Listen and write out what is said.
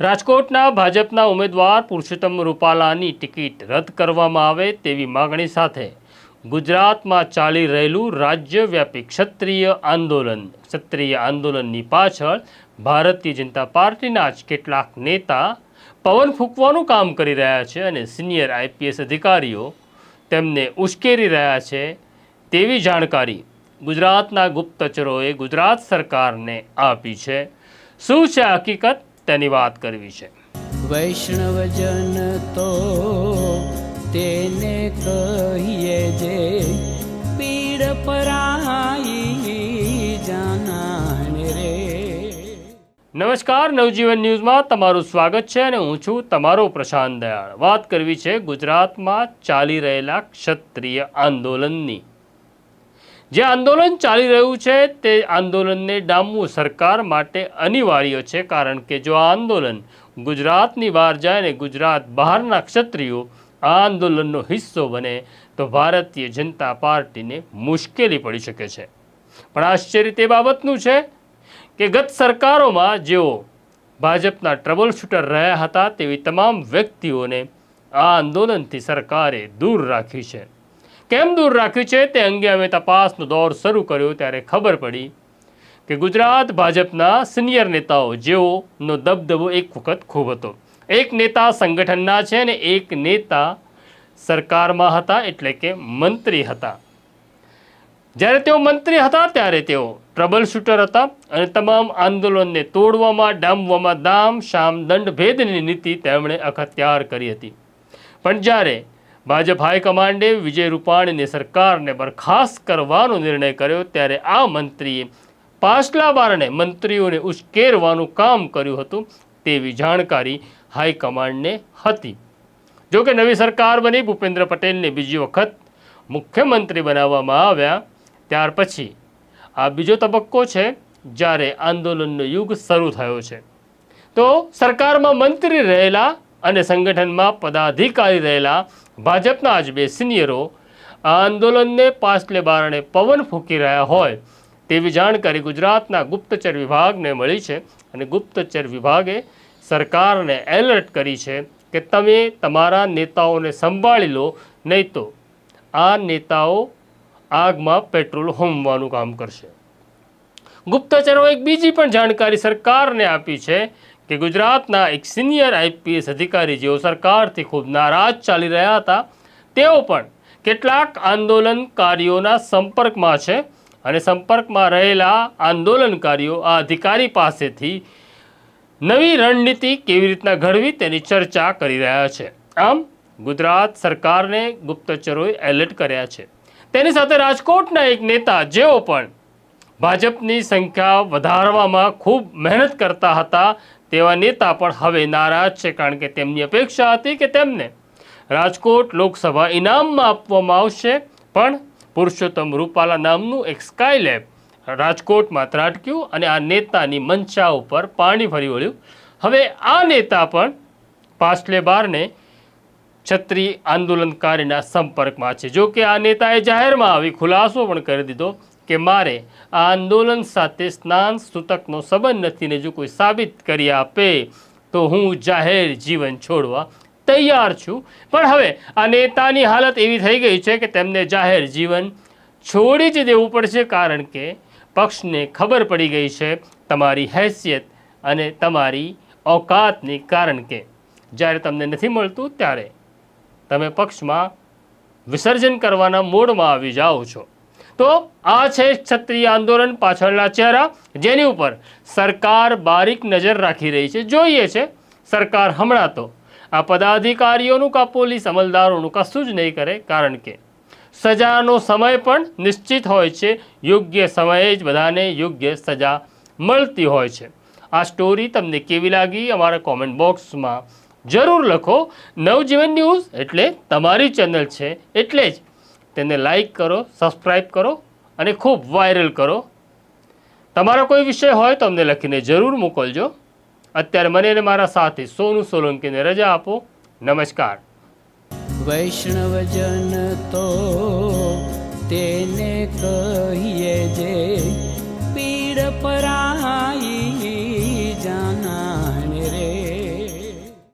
રાજકોટના ભાજપના ઉમેદવાર પુરુષોત્તમ રૂપાલાની ટિકિટ રદ કરવામાં આવે તેવી માગણી સાથે ગુજરાતમાં ચાલી રહેલું રાજ્યવ્યાપી ક્ષત્રિય આંદોલન. ક્ષત્રિય આંદોલનની પાછળ ભારતીય જનતા પાર્ટીના જ કેટલાક નેતા પવન ફૂંકવાનું કામ કરી રહ્યા છે અને સિનિયર આઈપીએસ અધિકારીઓ તેમને ઉશ્કેરી રહ્યા છે તેવી જાણકારી ગુજરાતના ગુપ્તચરોએ ગુજરાત સરકારને આપી છે. શું છે હકીકત? તેની વાત કરવી છે. વૈષ્ણવજન તો તેને કહીએ જે પીડ પરાઈ જાનાને રે. નમસ્કાર નવજીવન ન્યૂઝમાં તમારું સ્વાગત છે અને હું છું તમારો પ્રશાંત દયાળ. વાત કરવી છે ગુજરાતમાં ચાલી રહેલા ક્ષત્રિય આંદોલનની. જે આંદોલન ચાલી રહ્યું છે, તે આંદોલનને ડામવું સરકાર માટે અનિવાર્ય છે, કારણ કે જો આ આંદોલન ગુજરાતની બહાર જાય ને ગુજરાત બહારના ક્ષત્રિયો આ આંદોલનનો હિસ્સો બને, તો ભારતીય જનતા પાર્ટીને મુશ્કેલી પડી શકે છે. પણ આશ્ચર્ય તે બાબતનું છે કે ગત સરકારોમાં જેઓ ભાજપના ટ્રબલ શૂટર રહ્યા હતા, તેવી તમામ વ્યક્તિઓને આ આંદોલનથી સરકારે દૂર રાખી છે. કેમ દૂર રાખ્યું છે તે અંગે અમે તપાસનો દોર શરૂ કર્યો ત્યારે ખબર પડી કે ગુજરાત ભાજપના સિનિયર નેતાઓ જેઓનો દબદબો એક વખત ખૂબ હતો. એક નેતા સંગઠનના છે અને એક નેતા સરકારમાં હતા એટલે કે મંત્રી હતા. જ્યારે તેઓ મંત્રી હતા ત્યારે તેઓ ટ્રબલ શૂટર હતા અને તમામ આંદોલનને તોડવામાં, ડામવામાં દામ, શામ, દંડ ભેદની નીતિ તેમણે અખત્યાર કરી હતી. પણ જ્યારે ભાજપ હાઈકમાન્ડે વિજય રૂપાણીની સરકારને બરખાસ્ત કરવાનો નિર્ણય કર્યો ત્યારે આ મંત્રીએ પાછલા બારણે મંત્રીઓને ઉશ્કેરવાનું કામ કર્યું હતું તેવી જાણકારી હાઈકમાન્ડને હતી. જોકે નવી સરકાર બની ભૂપેન્દ્ર પટેલને બીજી વખત મુખ્યમંત્રી બનાવવામાં આવ્યા ત્યાર પછી. આ બીજો તબક્કો છે જ્યારે આંદોલનનો યુગ શરૂ થયો છે. તો સરકારમાં મંત્રી રહેલા અને સંગઠનમાં પદાધિકારી રહેલા ભાજપના આજ બે સિનિયરો આ આંદોલનને પાછલે બારણે પવન ફૂંકી રહ્યા હોય તેવી જાણકારી ગુજરાતના ગુપ્તચર વિભાગને મળી છે અને ગુપ્તચર વિભાગે સરકારને એલર્ટ કરી છે કે તમે તમારા નેતાઓને સંભાળી લો, નહીં તો આ નેતાઓ આગમાં પેટ્રોલ હોમવાનું કામ કરશે. ગુપ્તચરો એક બીજી પણ જાણકારી સરકારને આપી છે કે ગુજરાતના એક સિનિયર આઈપીએસ અધિકારી જેઓ સરકારથી ખૂબ નારાજ ચાલી રહ્યા હતા, તેઓ પણ કેટલાક આંદોલનકારીઓના સંપર્કમાં છે અને સંપર્કમાં રહેલા આંદોલનકારીઓ આ અધિકારી પાસેથી નવી રણનીતિ કેવી રીતના ઘડવી તેની ચર્ચા કરી રહ્યા છે. આમ, ગુજરાત સરકારને ગુપ્તચરોએ એલર્ટ કર્યા છે. તેની સાથે રાજકોટના એક નેતા જેઓ પણ ભાજપની સંખ્યા વધારવામાં ખૂબ મહેનત કરતા હતા તેવા નેતા પણ હવે નારાજ છે કારણ કે તેમની અપેક્ષા હતી કે તેમને રાજકોટ લોકસભા ઇનામમાં આપવામાં આવશે. પણ પુરુષોત્તમ રૂપાલા નામનું એક સ્કાયલેબ રાજકોટમાં ત્રાટક્યું અને આ નેતાની મંચા ઉપર પાણી ભરી વળ્યું. હવે આ નેતા પણ પાછલે બારને છત્રી આંદોલનકારીના સંપર્કમાં છે. જો કે આ નેતાએ જાહેરમાં આવી ખુલાસો પણ કરી દીધો. કે મારે આ આંદોલન સાથે સ્નાન સૂતકનો સંબંધ નથી ને જો કોઈ સાબિત કરી આપે, તો હું જાહેર જીવન છોડવા તૈયાર છું. પણ હવે આ નેતાની હાલત એવી થઈ ગઈ છે કે તેમને જાહેર જીવન છોડી જ દેવું પડશે કારણ કે પક્ષને ખબર પડી ગઈ છે તમારી હેસિયત અને તમારી ઓકાતની કારણ કે જ્યારે તમને નથી મળતું ત્યારે તમે પક્ષમાં વિસર્જન કરવાના મોડમાં આવી જાઓ છો. તો આ છે ક્ષત્રિય આંદોલન પાછળના ચહેરા, જેની ઉપર સરકાર બારીક નજર રાખી રહી છે. જોઈએ છે, સરકાર હમણાં તો આ પદાધિકારીઓનું કા પોલીસ અમલદારોનું કશું જ નહીં કરે, કારણ કે સજાનો સમય પણ નિશ્ચિત હોય છે. યોગ્ય સમયે જ બધાને યોગ્ય સજા મળતી હોય છે. આ સ્ટોરી તમને કેવી લાગી, અમારા કોમેન્ટ બોક્સમાં જરૂર લખો. નવજીવન ન્યૂઝ એટલે તમારી ચેનલ છે, એટલે જ તેને લાઈક કરો સબસ્ક્રાઈબ કરો અને ખૂબ વાયરલ કરો. તમારો કોઈ વિષય હોય તો અમને લખીને જરૂર મોકલજો. અત્યારે મને અને મારા સાથી સોનુ સોલંકીને રજા આપો. નમસ્કાર. વૈષ્ણવજન તો તેને કહીએ જે